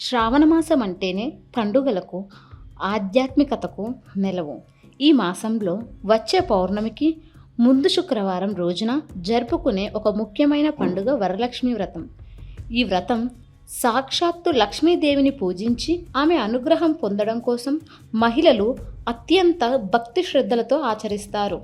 శ్రావణమాసం అంటేనే పండుగలకు ఆధ్యాత్మికతకు నెలవు. ఈ మాసంలో వచ్చే పౌర్ణమికి ముందు శుక్రవారం రోజున జరుపుకునే ఒక ముఖ్యమైన పండుగ వరలక్ష్మి వ్రతం. ఈ వ్రతం సాక్షాత్తు లక్ష్మీదేవిని పూజించి ఆమె అనుగ్రహం పొందడం కోసం మహిళలు అత్యంత భక్తి శ్రద్ధలతో ఆచరిస్తారు.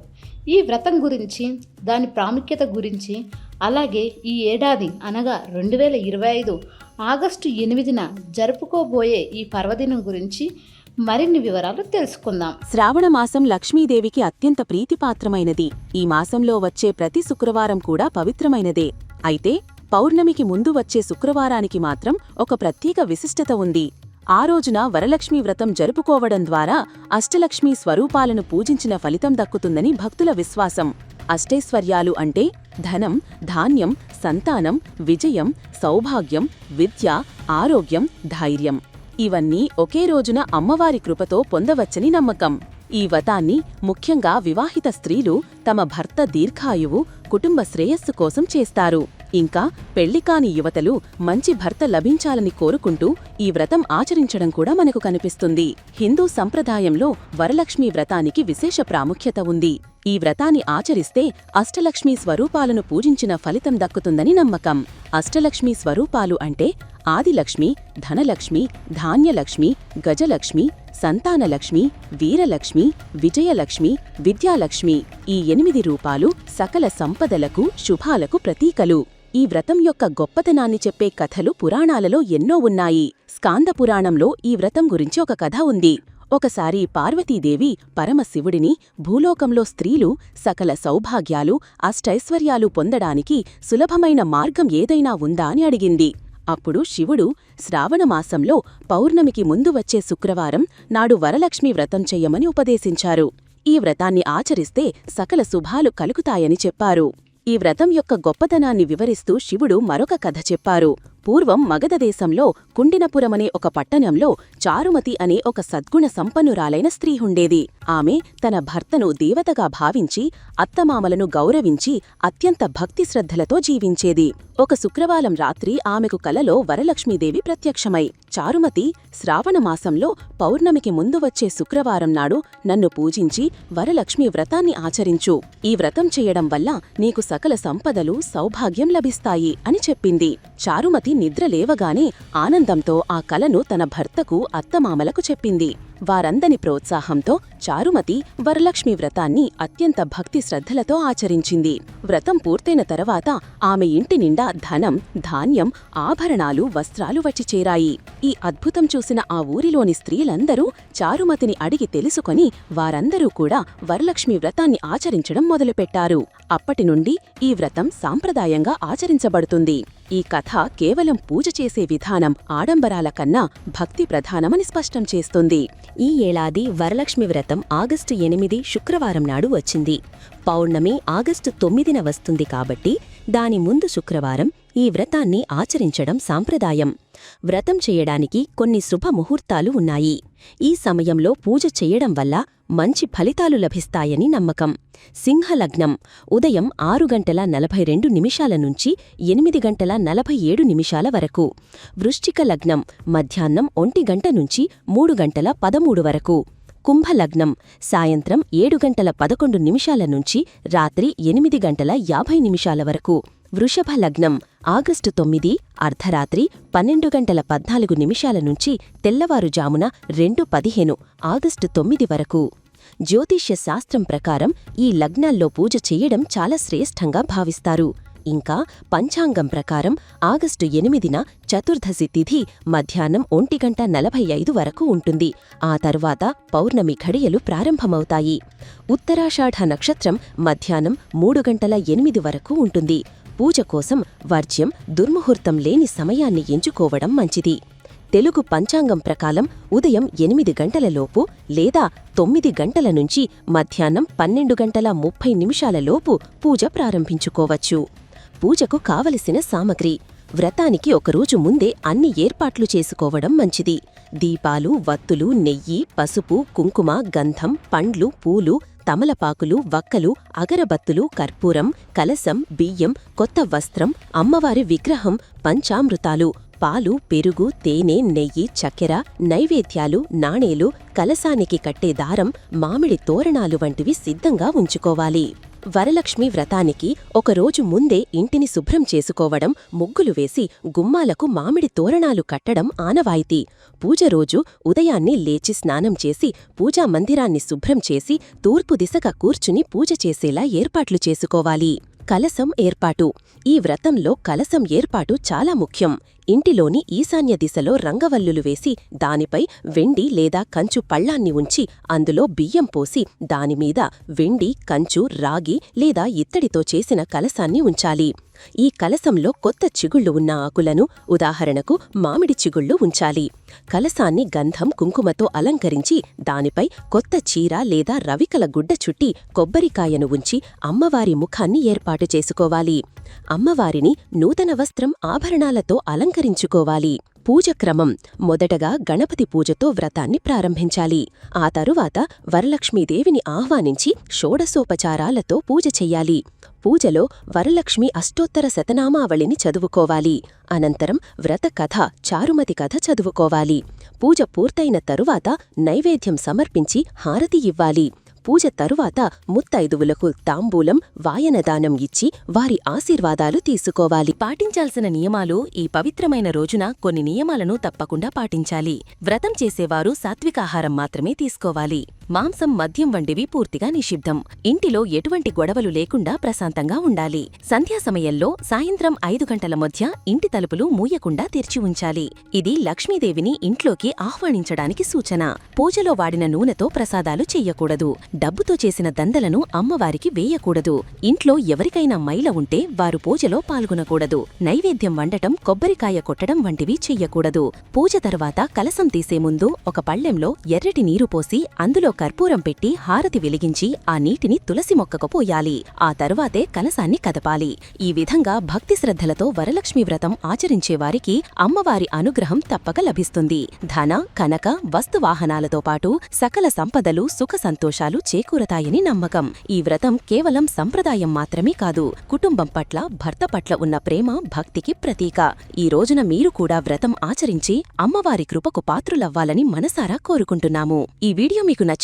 ఈ వ్రతం గురించి దాని ప్రాముఖ్యత గురించి అలాగే ఈ ఏడాది అనగా రెండు వేల ఇరవై ఐదు ఆగస్టు ఎనిమిదిన జరుపుకోబోయే ఈ పర్వదినం గురించి మరిన్ని వివరాలు తెలుసుకుందాం. శ్రావణ మాసం లక్ష్మీదేవికి అత్యంత ప్రీతిపాత్రమైనది. ఈ మాసంలో వచ్చే ప్రతి శుక్రవారం కూడా పవిత్రమైనదే. అయితే పౌర్ణమికి ముందు వచ్చే శుక్రవారానికి మాత్రం ఒక ప్రత్యేక విశిష్టత ఉంది. ఆ రోజున వరలక్ష్మీ వ్రతం జరుపుకోవడం ద్వారా అష్టలక్ష్మీ స్వరూపాలను పూజించిన ఫలితం దక్కుతుందని భక్తుల విశ్వాసం. అష్టైశ్వర్యాలు అంటే ధనం ధాన్యం సంతానం విజయం సౌభాగ్యం విద్య ఆరోగ్యం ధైర్యం. ఇవన్నీ ఒకే రోజున అమ్మవారి కృపతో పొందవచ్చని నమ్మకం. ఈ వ్రతాన్ని ముఖ్యంగా వివాహిత స్త్రీలు తమ భర్త దీర్ఘాయువు కుటుంబ శ్రేయస్సు కోసం చేస్తారు. ఇంకా పెళ్ళికాని యువతలు మంచి భర్త లభించాలని కోరుకుంటూ ఈ వ్రతం ఆచరించడం కూడా మనకు కనిపిస్తుంది. హిందూ సంప్రదాయంలో వరలక్ష్మీ వ్రతానికి విశేష ప్రాముఖ్యత ఉంది. ఈ వ్రతాన్ని ఆచరిస్తే అష్టలక్ష్మీ స్వరూపాలను పూజించిన ఫలితం దక్కుతుందని నమ్మకం. అష్టలక్ష్మీ స్వరూపాలు అంటే ఆదిలక్ష్మి ధనలక్ష్మి ధాన్యలక్ష్మి గజలక్ష్మి సంతానలక్ష్మి వీరలక్ష్మి విజయలక్ష్మి విద్యాలక్ష్మి ఈ ఎనిమిది రూపాలు సకల సంపదలకు శుభాలకు ప్రతీకలు. ఈ వ్రతం యొక్క గొప్పతనాన్ని చెప్పే కథలు పురాణాలలో ఎన్నో ఉన్నాయి. స్కాంద పురాణంలో ఈ వ్రతం గురించి ఒక కథ ఉంది. ఒకసారి పార్వతీదేవి పరమశివుడిని భూలోకంలో స్త్రీలు సకల సౌభాగ్యాలు అష్టైశ్వర్యాలు పొందడానికి సులభమైన మార్గం ఏదైనా ఉందా అని అడిగింది. అప్పుడు శివుడు శ్రావణమాసంలో పౌర్ణమికి ముందు వచ్చే శుక్రవారం నాడు వరలక్ష్మి వ్రతం చెయ్యమని ఉపదేశించారు. ఈ వ్రతాన్ని ఆచరిస్తే సకల శుభాలు కలుగుతాయని చెప్పారు. ఈ వ్రతం యొక్క గొప్పతనాన్ని వివరిస్తూ శివుడు మరొక కథ చెప్పారు. పూర్వం మగధదేశంలో కుండినపురమనే ఒక పట్టణంలో చారుమతి అనే ఒక సద్గుణ సంపన్నురాలైన స్త్రీ ఉండేది. ఆమె తన భర్తను దేవతగా భావించి అత్తమామలను గౌరవించి అత్యంత భక్తి శ్రద్ధలతో జీవించేది. ఒక శుక్రవారం రాత్రి ఆమెకు కలలో వరలక్ష్మీదేవి ప్రత్యక్షమై చారుమతి శ్రావణమాసంలో పౌర్ణమికి ముందు వచ్చే శుక్రవారం నాడు నన్ను పూజించి వరలక్ష్మి వ్రతాన్ని ఆచరించు. ఈ వ్రతం చేయడం వల్ల నీకు సకల సంపదలు సౌభాగ్యం లభిస్తాయి అని చెప్పింది. చారుమతి నిద్ర లేవగానే ఆనందంతో ఆ కలను తన భర్తకు అత్తమామలకు చెప్పింది. వారందని ప్రోత్సాహంతో చారుమతి వరలక్ష్మి వ్రతాన్ని అత్యంత భక్తి శ్రద్ధలతో ఆచరించింది. వ్రతం పూర్తయిన తర్వాత ఆమె ఇంటి నిండా ధనం ధాన్యం ఆభరణాలు వస్త్రాలు వచ్చి చేరాయి. ఈ అద్భుతం చూసిన ఆ ఊరిలోని స్త్రీలందరూ చారుమతిని అడిగి తెలుసుకొని వారందరూ కూడా వరలక్ష్మి వ్రతాన్ని ఆచరించడం మొదలుపెట్టారు. అప్పటినుండి ఈ వ్రతం సాంప్రదాయంగా ఆచరించబడుతుంది. ఈ కథ కేవలం పూజ చేసే విధానం ఆడంబరాల కన్నా భక్తి ప్రధానమని స్పష్టం చేస్తుంది. ఈ ఏడాది వరలక్ష్మి వ్రతం ఆగస్టు ఎనిమిది శుక్రవారం నాడు వచ్చింది. పౌర్ణమి ఆగస్టు తొమ్మిదిన వస్తుంది కాబట్టి దాని ముందు శుక్రవారం ఈ వ్రతాన్ని ఆచరించడం సాంప్రదాయం. వ్రతం చేయడానికి కొన్ని శుభముహూర్తాలు ఉన్నాయి. ఈ సమయంలో పూజ చేయడం వల్ల మంచి ఫలితాలు లభిస్తాయని నమ్మకం. సింహలగ్నం ఉదయం ఆరు గంటల నలభై రెండు నిమిషాల నుంచి ఎనిమిది గంటల నలభై ఏడు నిమిషాల వరకు. వృశ్చిక లగ్నం మధ్యాహ్నం ఒంటి గంట నుంచి మూడు గంటల పదమూడు వరకు. కుంభలగ్నం సాయంత్రం ఏడు గంటల పదకొండు నిమిషాల నుంచి రాత్రి ఎనిమిది గంటల యాభై నిమిషాల వరకు. వృషభ లగ్నం ఆగస్టు తొమ్మిది అర్ధరాత్రి పన్నెండు గంటల పద్నాలుగు నిమిషాల నుంచి తెల్లవారుజామున రెండు పదిహేను ఆగస్టు తొమ్మిది వరకు. జ్యోతిష్య శాస్త్రం ప్రకారం ఈ లగ్నాల్లో పూజ చెయ్యడం చాలా శ్రేష్టంగా భావిస్తారు. ఇంకా పంచాంగం ప్రకారం ఆగస్టు ఎనిమిదిన చతుర్దశి తిథి మధ్యాహ్నం ఒంటి గంట నలభై ఐదు వరకు ఉంటుంది. ఆ తరువాత పౌర్ణమి ఘడియలు ప్రారంభమవుతాయి. ఉత్తరాషాఢ నక్షత్రం మధ్యాహ్నం మూడు గంటల ఎనిమిది వరకు ఉంటుంది. పూజ కోసం వర్జ్యం దుర్ముహూర్తం లేని సమయాన్ని ఎంచుకోవడం మంచిది. తెలుగు పంచాంగం ప్రకారం ఉదయం ఎనిమిది గంటలలోపు లేదా తొమ్మిది గంటల నుంచి మధ్యాహ్నం పన్నెండు గంటల ముప్పై నిమిషాలలోపు పూజ ప్రారంభించుకోవచ్చు. పూజకు కావలసిన సామగ్రి వ్రతానికి ఒకరోజు ముందే అన్ని ఏర్పాట్లు చేసుకోవడం మంచిది. దీపాలు వత్తులు నెయ్యి పసుపు కుంకుమ గంధం పండ్లు పూలు తమలపాకులు వక్కలు అగరబత్తులు కర్పూరం కలసం బియ్యం కొత్త వస్త్రం అమ్మవారి విగ్రహం పంచామృతాలు పాలు పెరుగు తేనె నెయ్యి చక్కెర నైవేద్యాలు నాణేలు కలసానికి కట్టే దారం మామిడి తోరణాలు వంటివి సిద్ధంగా ఉంచుకోవాలి. వరలక్ష్మి వ్రతానికి ఒకరోజు ముందే ఇంటిని శుభ్రం చేసుకోవడం ముగ్గులు వేసి గుమ్మాలకు మామిడి తోరణాలు కట్టడం ఆనవాయితీ. పూజ రోజు ఉదయాన్నే లేచి స్నానం చేసి పూజా మందిరాన్ని శుభ్రం చేసి తూర్పు దిశగా కూర్చుని పూజ చేసేలా ఏర్పాట్లు చేసుకోవాలి. కలసం ఏర్పాటు. ఈ వ్రతంలో కలసం ఏర్పాటు చాలా ముఖ్యం. ఇంటిలోని ఈశాన్య దిశలో రంగవల్లులు వేసి దానిపై వెండి లేదా కంచు పళ్ళాన్ని ఉంచి అందులో బియ్యం పోసి దానిమీద వెండి కంచు రాగి లేదా ఇత్తడితో చేసిన కలసాన్ని ఉంచాలి. ఈ కలసంలో కొత్త చిగుళ్ళు ఉన్న ఆకులను ఉదాహరణకు మామిడి చిగుళ్ళు ఉంచాలి. కలసాన్ని గంధం కుంకుమతో అలంకరించి దానిపై కొత్త చీర లేదా రవికల గుడ్డ చుట్టి కొబ్బరికాయను ఉంచి అమ్మవారి ముఖాన్ని ఏర్పాటు చేసుకోవాలి. అమ్మవారిని నూతన వస్త్రం ఆభరణాలతో అలంకరించుకోవాలి. పూజ క్రమం. మొదటగా గణపతి పూజతో వ్రతాన్ని ప్రారంభించాలి. ఆ తరువాత వరలక్ష్మీదేవిని ఆహ్వానించి షోడసోపచారాలతో పూజ చెయ్యాలి. పూజలో వరలక్ష్మి అష్టోత్తర శతనామావళిని చదువుకోవాలి. అనంతరం వ్రత కథ చారుమతి కథ చదువుకోవాలి. పూజ పూర్తయిన తరువాత నైవేద్యం సమర్పించి హారతి ఇవ్వాలి. పూజ తరువాత ముత్తైదువులకు తాంబూలం వాయనదానం ఇచ్చి వారి ఆశీర్వాదాలు తీసుకోవాలి. పాటించాల్సిన నియమాలు ఈ పవిత్రమైన రోజున కొన్ని నియమాలను తప్పకుండా పాటించాలి. వ్రతం చేసేవారు సాత్వికాహారం మాత్రమే తీసుకోవాలి. మాంసం మద్యం వంటివి పూర్తిగా నిషిద్ధం. ఇంటిలో ఎటువంటి గొడవలు లేకుండా ప్రశాంతంగా ఉండాలి. సంధ్యా సమయంలో సాయంత్రం ఐదు గంటల మధ్య ఇంటి తలుపులు మూయకుండా తెరిచి ఉంచాలి. ఇది లక్ష్మీదేవిని ఇంట్లోకి ఆహ్వానించడానికి సూచన. పూజలో వాడిన నూనెతో ప్రసాదాలు చెయ్యకూడదు. డబ్బుతో చేసిన దందలను అమ్మవారికి వేయకూడదు. ఇంట్లో ఎవరికైనా మైల ఉంటే వారు పూజలో పాల్గొనకూడదు. నైవేద్యం వండటం కొబ్బరికాయ కొట్టడం వంటివి చెయ్యకూడదు. పూజ తర్వాత కలసం తీసే ముందు ఒక పళ్ళెంలో ఎర్రటి నీరు పోసి అందులో కర్పూరం పెట్టి హారతి వెలిగించి ఆ నీటిని తులసి మొక్కకు పోయాలి. ఆ తరువాతే కలసాన్ని కదపాలి. ఈ విధంగా భక్తి శ్రద్ధలతో వరలక్ష్మి వ్రతం ఆచరించేవారికి అమ్మవారి అనుగ్రహం తప్పక లభిస్తుంది. ధన కనక వస్తువాహనాలతో పాటు సకల సంపదలు సుఖ సంతోషాలు చేకూరతాయని నమ్మకం. ఈ వ్రతం కేవలం సంప్రదాయం మాత్రమే కాదు కుటుంబం పట్ల భర్త పట్ల ఉన్న ప్రేమ భక్తికి ప్రతీక. ఈ రోజున మీరు కూడా వ్రతం ఆచరించి అమ్మవారి కృపకు పాత్రులవ్వాలని మనసారా కోరుకుంటున్నాము. ఈ వీడియో మీకు